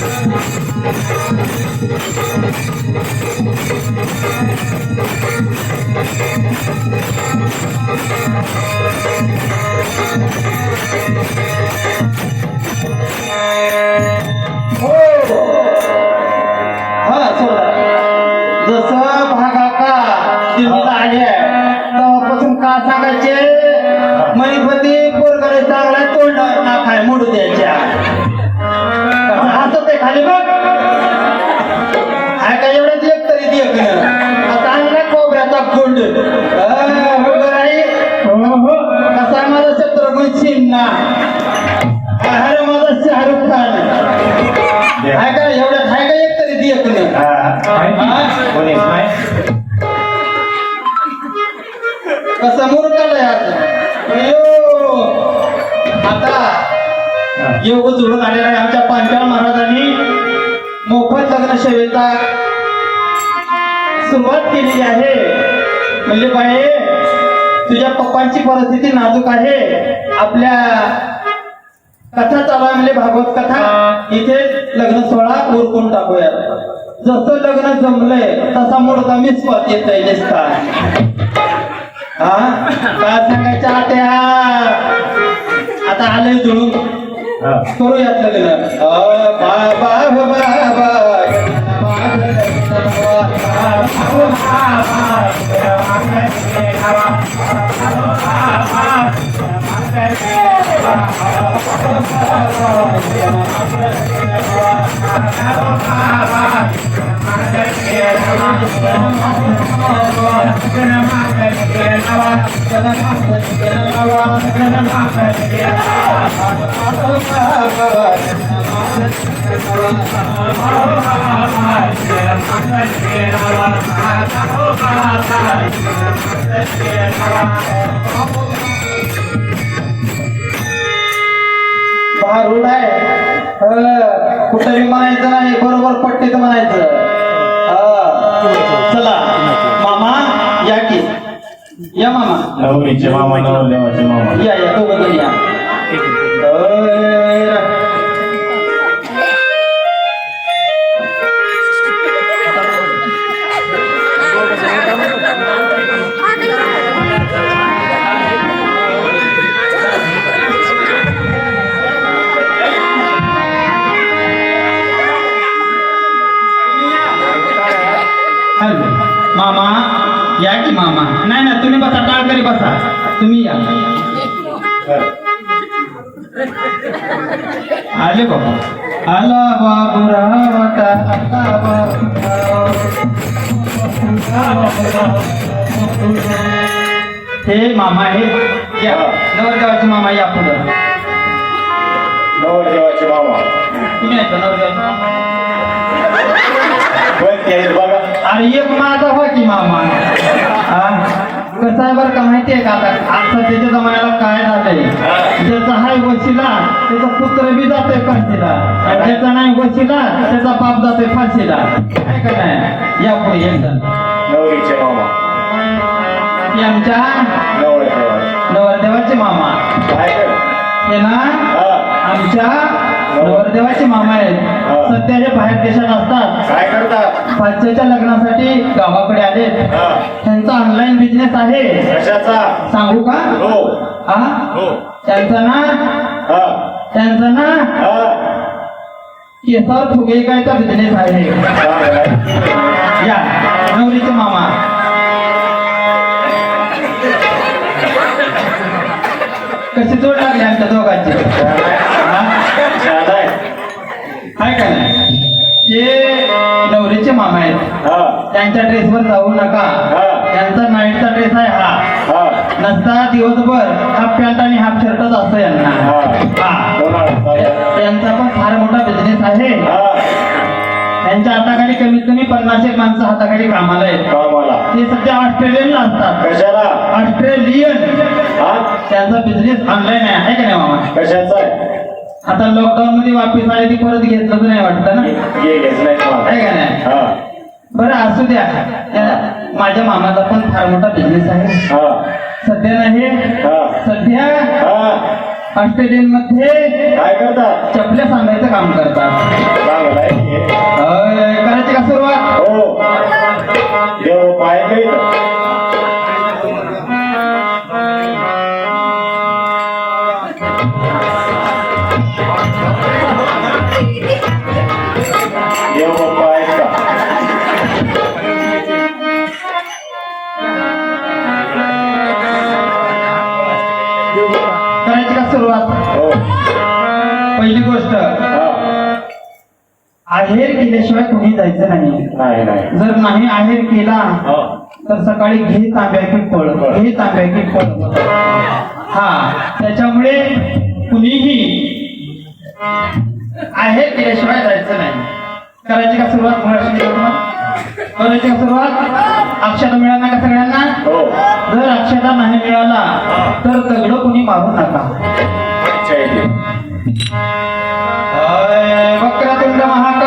Thank you. आहे. म्हणजे बाई तुझ्या पप्पांची परिस्थिती नाजूक आहे. आपल्या कथा चालू आहे म्हणजे भागवत कथा. इथे लग्न सोहळा उरकून टाकूया. जसं लग्न जमलंय तसा मुडका मीच पाहत येत दिसता. हा? काय सांगायच्या आत्या आता आलंय जुळून. करूयात लग्न. अ, बाबा Yeah. हो बाबा भारूड आहे. अ, कुठंही म्हणायचं नाही बरोबर पट्टीत म्हणायचं. अ, चला. मामा या की. या मामा. नवरीचे मामा नवरदेवाचे मामा. या या. दोघं या. की मामा? नाही ना तुम्ही बसा टाळकरी बसा. तुम्ही या. आले बाबा. आला बाबूराव. हे मामा हे या. नवरदेवाचे मामा या पुढं. नवरदेवाचे मामा. तुम्ही आहेत का नवरदेवाचे मामा? बघा. अरे एक माझा हो की मामा? कसं आहे बरं का माहिती आहे का? आता आता त्याच्या जमान्याला काय झालंय ज्याचा हाय वशिला त्याचा पुत्र बी जातोय फाशीला. ज्याचा नाही वशिला त्याचा बाप जातोय फाशीला. काय का नाही? या पुढे एकदा आमच्या नवरदेवाचे. मामा. हे ना. आमच्या नवरदेवाचे मामा आहेत. सध्या जे बाहेर देशात असतात. काय करतात? पाचच्या लग्नासाठी गावाकडे आले. त्यांचा ऑनलाईन बिझनेस आहे. कशाचा? सांगू का? हो. हा? हो. त्यांचा ना हा. त्यांचा ना हा. केसावर फुगेकायचा बिझनेस आहे. या नवरीचे मामा. कशी जोड लागली आमच्या दोघांची? हाय का नाही? ते नवरीचे मामा आहेत. हा. त्यांच्या ड्रेसवर जाऊ नका. हा. त्यांचा नाईटचा ड्रेस आहे हा. हा. नसता दिवसभर हाफ पॅन्ट आणि हाफ शर्टच असतो यांना? त्यांचा पण फार मोठा बिझनेस आहे. हा. त्यांच्या हाताखाली कमीत कमी पन्नास एक माणसं हाताखाली कामाला आहेत. ते सध्या ऑस्ट्रेलियनला असतात. कशाला? ऑस्ट्रेलियन. हा? त्यांचा बिझनेस ऑनलाईन आहे का नाही मामा? कशाचा आहे? आता लॉकडाऊन मध्ये वापिस आले ती परत घेतलं नाही वाटत ना? आहे का नाही? बरं असू द्या. माझ्या मामाचा पण फार मोठा बिझनेस आहे. सध्या नाही. सध्या ऑस्ट्रेलियनमध्ये काय करतात चपल्या सांगायचं काम करतात. करायची का सुरुवात? पहिली गोष्ट. आहेर केल्याशिवाय कुणी जायचं नाही. नाही नाही. जर नाही आहेर केला तर सकाळी घे तांब्या की फळ. घे तांब्या की फळ. हा. त्याच्यामुळे कुणीही आहेर केल्याशिवाय जायचं नाही. करायची का सुरुवात? करायची का सुरुवात? अक्षता मिळाला का सगळ्यांना? हो. जर अक्षता नाही मिळाला तर दगड कुणी मारू नका. Ay, huwag ka natin damahan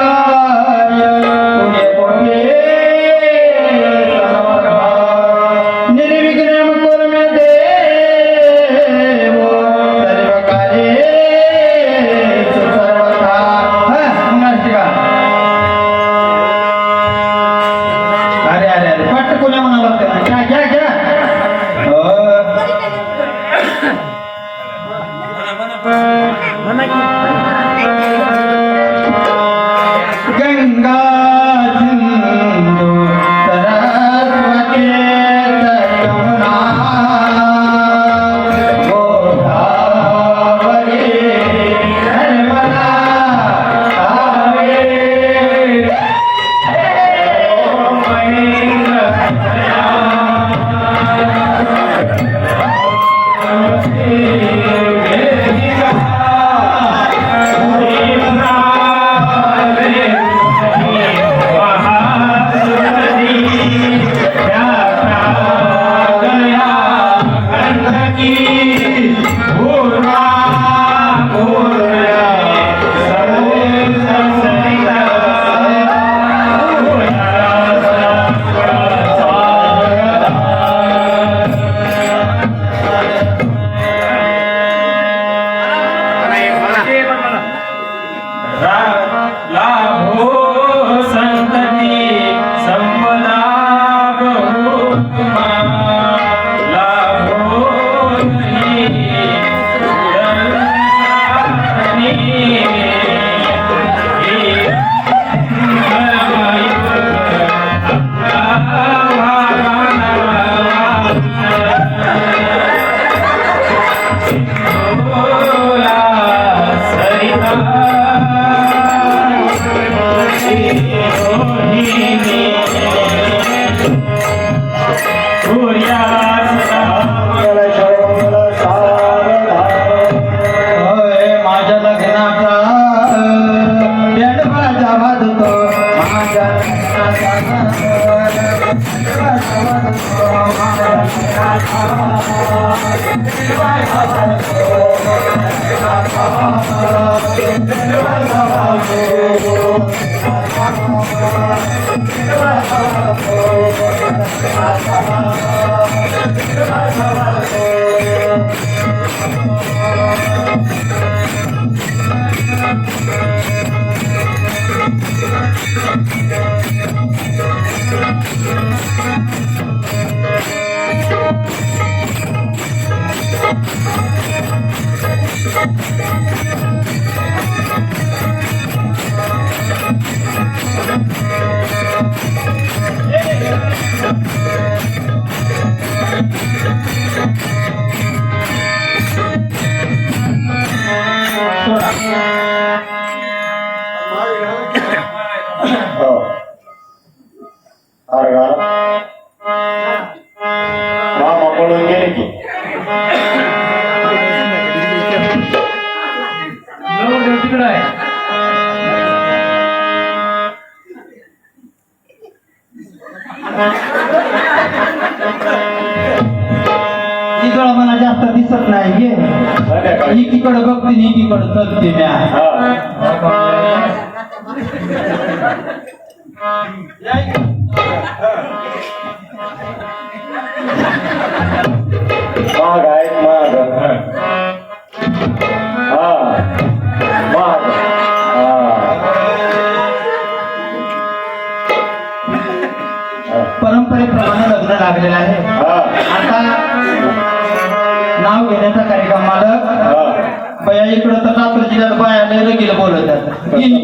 Paragraf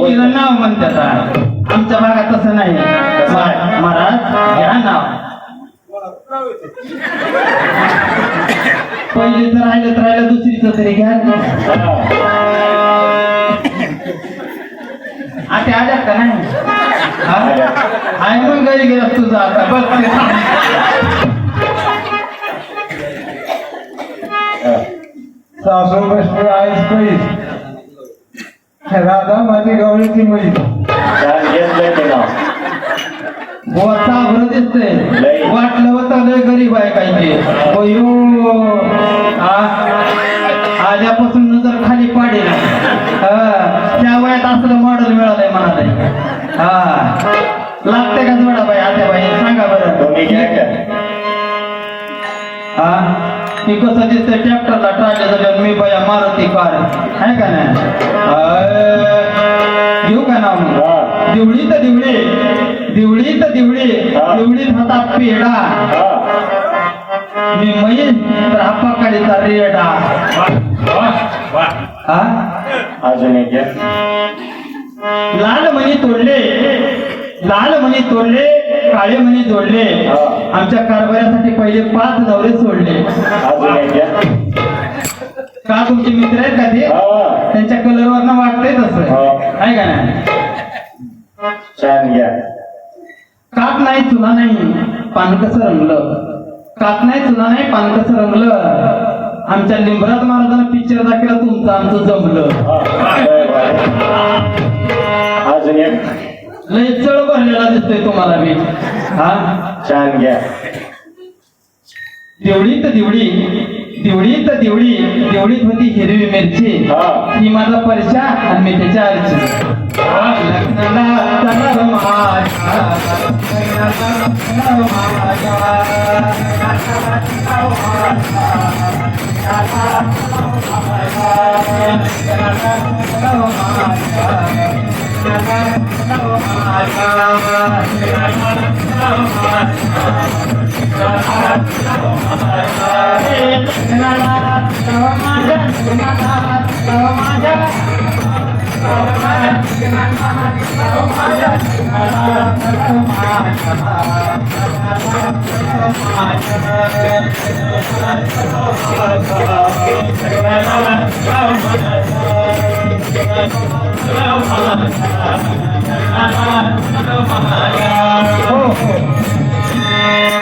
बोलवतात नाव म्हणतात आमच्या भागात तसं नाही. महाराज घ्या नाव. पहिलीच राहिलं तर राहिलं दुसरीच तरी घ्या. आता आल्या का नाही? हा? आहे मग घरी गेला तुझा आता. बघ सासू बसली आईस पैस राधा माझी गवळीची मुली बरं दिसतंय. वाटलं होतं लय गरीब आहे काही आल्यापासून नजर खाली पाडेल. हा, त्या वयात असलं मॉडेल मिळालंय म्हणाले हा. लागते का जोडा बाई आता बाई? सांगा बरं. हा? मी कसं दिसतंय? ट्रॅक्टरला ट्रायला झाल्यावर मी बया मारुती कार. आहे का नाही? घेऊ का मग? हा. दिवळी तर दिवळी. दिवळी तर दिवळी. दिवळीत होता पेडा मी मैन तर हापाकाडीचा रेडा. हा? अजून एक लाल मणी तोडले. लाल मणी तोडले. काळे मणी जोडले. आमच्या कारभारासाठी पहिले पाच नवरे सोडले. का तुमचे मित्र आहेत का ते? हा. त्यांच्या कलरवरनं वाटतंय तसं. हो. आहे का नाही? काप नाही चुना नाही. पान कसं रंगलं? काप नाही चुना नाही पान कसं रंगलं? आमच्या लिंबराज महाराजांना पिक्चर दाखवला तुमचं आमचं जमलं. अजून एक. लय चळ भरलेला दिसतोय तुम्हाला मी. हा? छान घ्या. दिवळी तर दिवळी दिवळी तर होती हिरवी मिरची. हा. माझा परशा आणि मी त्याच्या आरची. लग्नाला चला हो.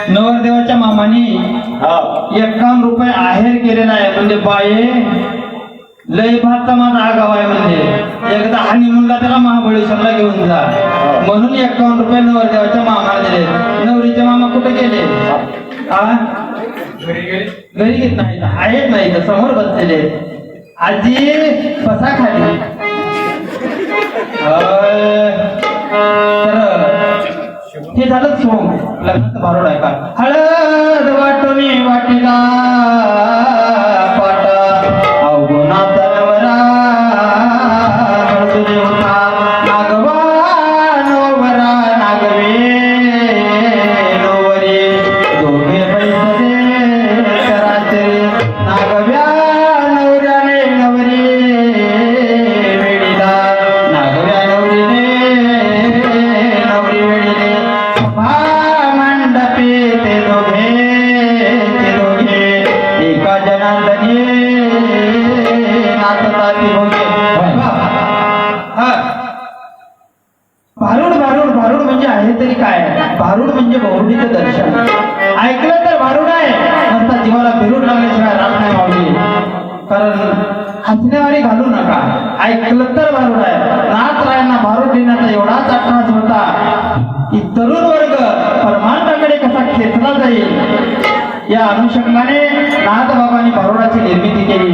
नवरदेवाच्या मामानी एकावन्न रुपये आहेर केलेला आहे म्हणजे बाये लय भातचा माझा आगाव आहे म्हणजे. एकदा हनीमूनला त्याला महाबळेश्वरला घेऊन जा. म्हणून एकावन्न रुपये नवरदेवाच्या मामाला दिले. नवरीचे मामा कुठे गेले? घरी घेत नाही आहेत नाही. तर समोर बसलेले. आजी बसा खाली. हे झालं सोम लग्नाचं भारोड आहे का? हळद वाटणी वाटिला. म्हणजे बहुरुडीचं दर्शन. ऐकलं तर भारुड आहे. नंतर जीवाला फिरून लागल्याशिवाय राहत नाही माऊली कारण हसण्यावारी घालू नका. ऐकलं तर भारुड आहे. नाथ रायांना भारुड देण्याचा एवढाच अट्टास होता. की तरुण वर्ग परमानंदाकडे कसा खेचला जाईल? या अनुषंगाने नाथबाबांनी भारुडाची निर्मिती केली.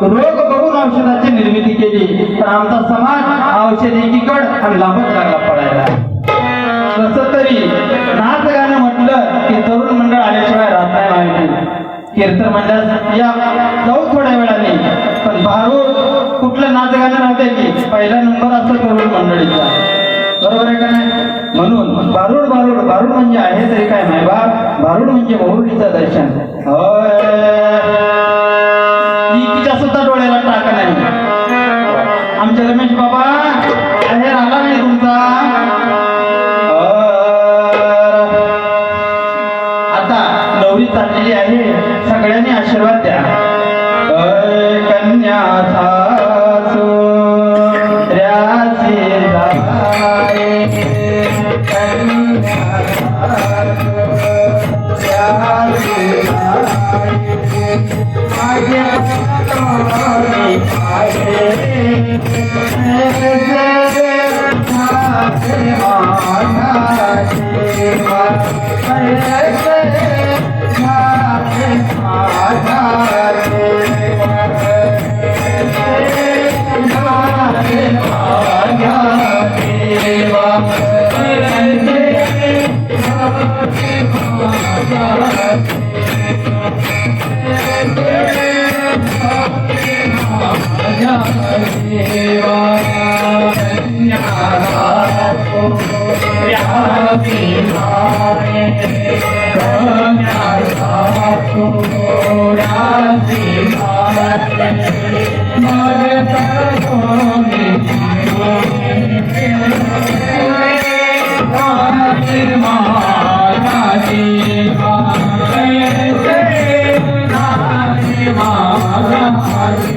रोग बघून औषधाची निर्मिती केली. पण आमचा समाज औषध एकीकड आणि लाभच लागला पडायला. तरी नाच गाणं म्हटलं की तरुण मंडळ आल्याशिवाय राहत नाही माहिती. कीर्तन मंडळ या जाऊ थोड्या वेळाने पण भारूड कुठलं नाच गाणं राहते की? पहिला नंबर असतो तरुण मंडळीचा. बरोबर आहे का नाही? म्हणून बारूड बारूड बारूड म्हणजे आहे तरी काय नाही बा बारूड म्हणजे बहुरीचं दर्शन. होय. चाललेली आहे. सगळ्यांनी आशीर्वाद द्या. अय कन्या सासू